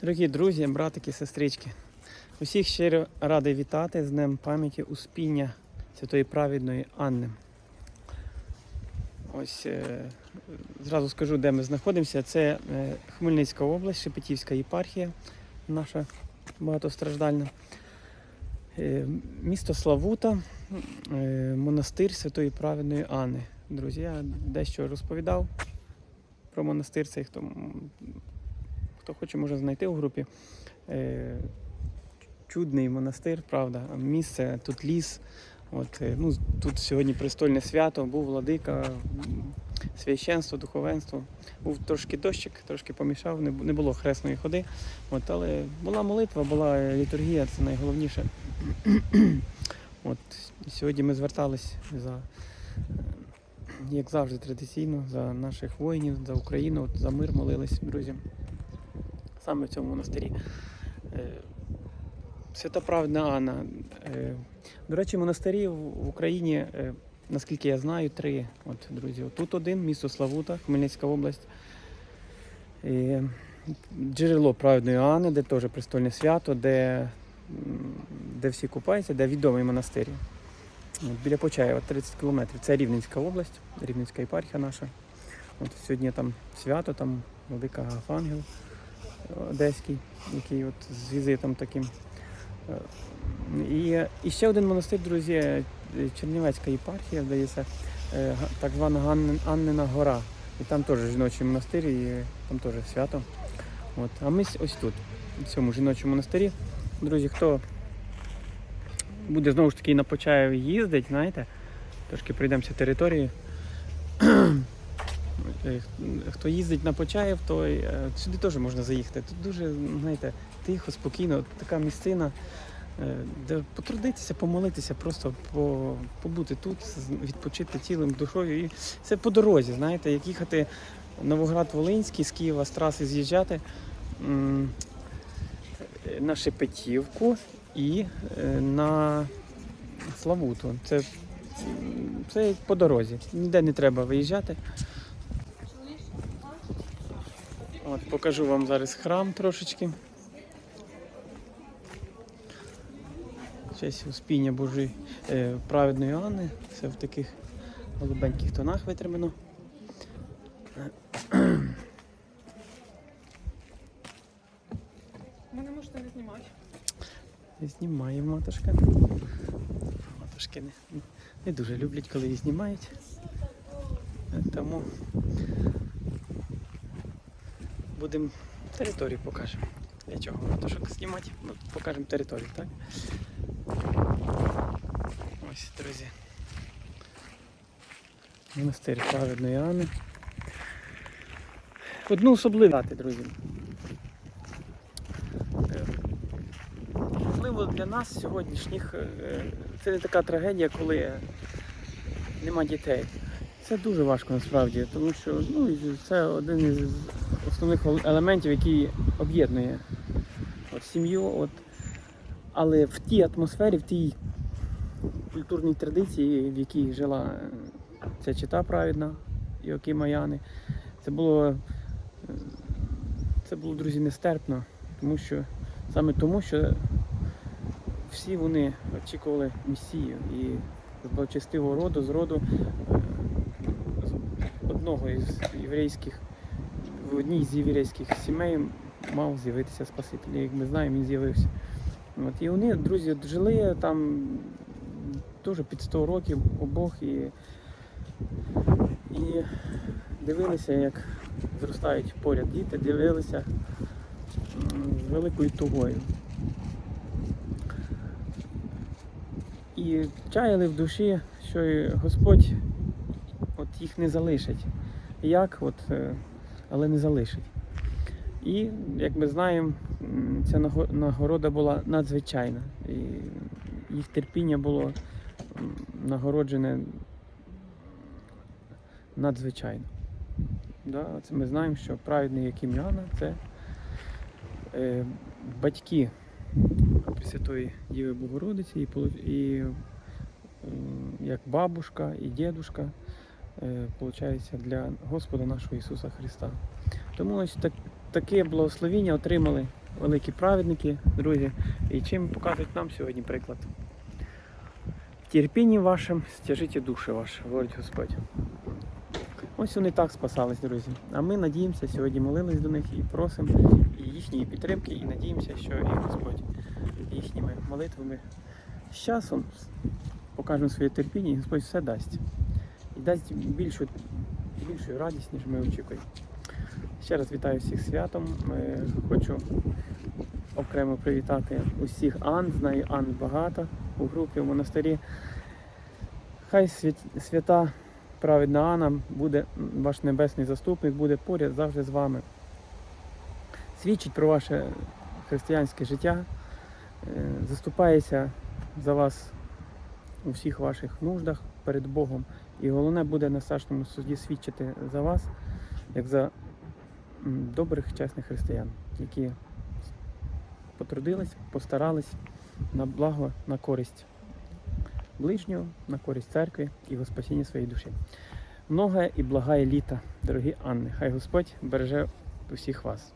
Дорогі друзі, братики, сестрички, усіх щиро радий вітати з Днем пам'яті Успіння Святої Праведної Анни. Ось е, зразу скажу, де ми знаходимося. Це е, Хмельницька область, Шепетівська єпархія, наша багатостраждальна. Е, Місто Славута, монастир Святої Праведної Анни. Друзі, я дещо розповідав про монастир цей, хто, хто хоче, може знайти у групі. Е, Чудний монастир, правда. Місце, тут ліс. От, е, ну, тут сьогодні престольне свято, був владика, священство, духовенство. Був трошки дощик, трошки помішав, не було хресної ходи. От, але була молитва, була літургія, це найголовніше. От, сьогодні ми звертались за, е, як завжди, традиційно, за наших воїнів, за Україну, за мир молились, друзі. Саме в цьому монастирі. Е, Свята Праведна Анна. Е, До речі, монастирі в Україні, е, наскільки я знаю, три. От, друзі, тут один, місто Славута, Хмельницька область. Джерело Праведної Анни, де теж престольне свято, де, де всі купаються, де відомий монастир. Біля Почаєва 30 кілометрів. Це Рівненська область, Рівненська єпархія наша. От сьогодні там свято, там велика Ангел Одеський, який от з візитом таким. Е, І, і ще один монастир, друзі, е, Чернівецька єпархія, здається, е, так звана Ганн- Аннина Гора. І там теж жіночий монастир, і там теж свято. От. А ми ось тут, в цьому жіночому монастирі. Друзі, хто буде знову ж таки на Почаєв їздить, знаєте, трошки пройдемося територією. Е, Хто їздить на Почаєв, то е, сюди теж можна заїхати. Тут дуже, знаєте, тихо, спокійно, така місцина, е, де потрудитися, помолитися, просто побути тут, відпочити тілом, душою. І це по дорозі, знаєте, як їхати Новоград-Волинський з Києва з траси з'їжджати на Шепетівку і на Славуту. Це, це по дорозі. Ніде не треба виїжджати. От, покажу вам зараз храм трошечки. Честь успіння Божої е, праведної Анни. Все в таких голубеньких тонах витримано. Мене можете не знімати. Знімає матушка. Матушки не, не дуже люблять, коли її знімають. Тому будемо територію покажемо. Для чого матушок знімати? Ну, покажемо територію, так? Ось, друзі. Монастир праведної Анни. Одну особливу дати, друзі. Можливо, для нас сьогоднішніх е, це не така трагедія, коли нема дітей. Це дуже важко насправді, тому що ну, це один із основних елементів, який об'єднує сім'ю. От. Але в тій атмосфері, в тій культурній традиції, в якій жила е, ця чита праведна Іокима Яни, це було, е, це було, друзі, нестерпно, тому що саме тому, що всі вони очікували Месію і з благочестивого роду, з роду е, одного із єврейських, в одній з єврейських сімей мав з'явитися Спаситель. Як ми знаємо, він з'явився. От, і вони, друзі, жили там теж під 100 років обох і, і дивилися, як зростають поряд діти, дивилися з великою тугою. І чаяли в душі, що Господь от їх не залишить. Як? От, е, але не залишить. І, як ми знаємо, ця нагорода була надзвичайна. І їх терпіння було нагороджене надзвичайно. Да, це ми знаємо, що праведний Яким Яна це е, батьки Пресвятої Діви Богородиці і, і е, як бабушка і дідушка, получається, для Господа нашого Ісуса Христа. Тому ось так, таке благословіння отримали великі праведники, друзі. І чим показують нам сьогодні приклад. Терпінні вашим стяжите душі ваші, говорить Господь. Ось вони так спасались, друзі. А ми надіємося, сьогодні молились до них і просимо їхньої підтримки, і надіємося, що і Господь їхніми молитвами з часом покажемо своє терпіння, і Господь все дасть. Дасть більшу, більшу радість, ніж ми очікуємо. Ще раз вітаю всіх святом. Хочу окремо привітати усіх Ан. Знаю Ан багато у групі в монастирі. Хай свята праведна Анна буде, ваш небесний заступник, буде поряд завжди з вами. Свідчить про ваше християнське життя, е, заступається за вас у всіх ваших нуждах перед Богом. І головне буде на страшному суді свідчити за вас, як за добрих, чесних християн, які потрудились, постарались на благо, на користь ближнього, на користь церкви і во спасіння своєї душі. Многое і благає літа, дорогі Анни. Хай Господь береже усіх вас.